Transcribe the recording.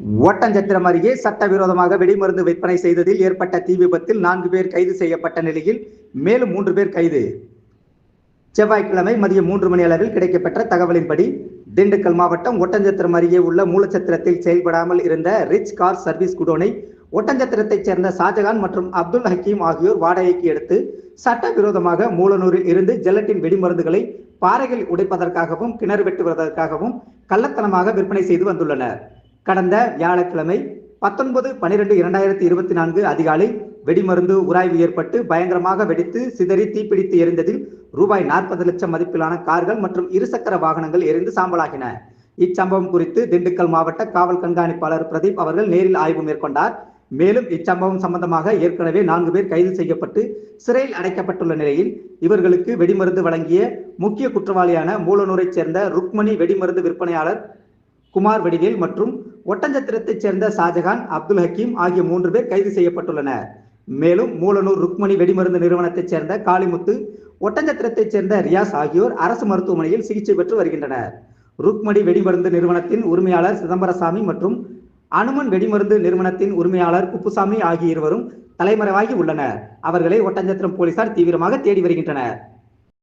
ஒட்டஞ்சத்திரம் அருகே சட்டவிரோதமாக வெடிமருந்து விற்பனை செய்ததில் ஏற்பட்ட தீ விபத்தில் நான்கு பேர் கைது செய்யப்பட்ட நிலையில் மேலும் மூன்று பேர் கைது. செவ்வாய்க்கிழமை மதியம் மூன்று மணி அளவில் கிடைக்கப்பெற்ற தகவலின்படி திண்டுக்கல் மாவட்டம் ஒட்டஞ்சத்திரம் அருகே உள்ள மூலச்சத்திரத்தில் செயல்படாமல் இருந்த ரிச் கார் சர்வீஸ் குடோனை ஒட்டஞ்சத்திரத்தைச் சேர்ந்த ஷாஜகான் மற்றும் அப்துல் ஹக்கீம் ஆகியோர் வாடகைக்கு எடுத்து சட்டவிரோதமாக மூலனூரில் இருந்து ஜெலட்டின் வெடிமருந்துகளை பாறைகள் உடைப்பதற்காகவும் கிணறு வெட்டுவதற்காகவும் கள்ளத்தனமாக விற்பனை செய்து வந்துள்ளனர். கடந்த வியாழக்கிழமை பத்தொன்பது பனிரெண்டு இரண்டாயிரத்தி இருபத்தி நான்கு அதிகாலை வெடிமருந்து உராய்வு ஏற்பட்டு பயங்கரமாக வெடித்து சிதறி தீப்பிடித்து எரிந்ததில் ரூபாய் நாற்பது லட்சம் மதிப்பிலான கார்கள் மற்றும் இருசக்கர வாகனங்கள் எரிந்து சாம்பலாகின. இச்சம்பவம் குறித்து திண்டுக்கல் மாவட்ட காவல் கண்காணிப்பாளர் பிரதீப் அவர்கள் நேரில் ஆய்வு மேற்கொண்டார். மேலும் இச்சம்பவம் சம்பந்தமாக ஏற்கனவே நான்கு பேர் கைது செய்யப்பட்டு சிறையில் அடைக்கப்பட்டுள்ள நிலையில் இவர்களுக்கு வெடிமருந்து வழங்கிய முக்கிய குற்றவாளியான மூலனூரைச் சேர்ந்த ருக்மணி வெடிமருந்து விற்பனையாளர் குமார் வெடிவேல் மற்றும் ஒட்டஞ்சத்திரத்தைச் சேர்ந்த ஷாஜகான் அப்துல் ஹக்கீம் ஆகிய மூன்று பேர் கைது செய்யப்பட்டுள்ளனர். மேலும் மூலனூர் ருக்மணி வெடிமருந்து நிறுவனத்தைச் சேர்ந்த காளிமுத்து ஒட்டஞ்சத்திரத்தைச் சேர்ந்த ரியாஸ் ஆகியோர் அரசு மருத்துவமனையில் சிகிச்சை பெற்று வருகின்றனர். ருக்மணி வெடிமருந்து நிறுவனத்தின் உரிமையாளர் சிதம்பரசாமி மற்றும் அனுமன் வெடிமருந்து நிறுவனத்தின் உரிமையாளர் குப்புசாமி ஆகிய இருவரும் தலைமறைவாகி உள்ளனர். அவர்களை ஒட்டஞ்சத்திரம் போலீசார் தீவிரமாக தேடி வருகின்றனர்.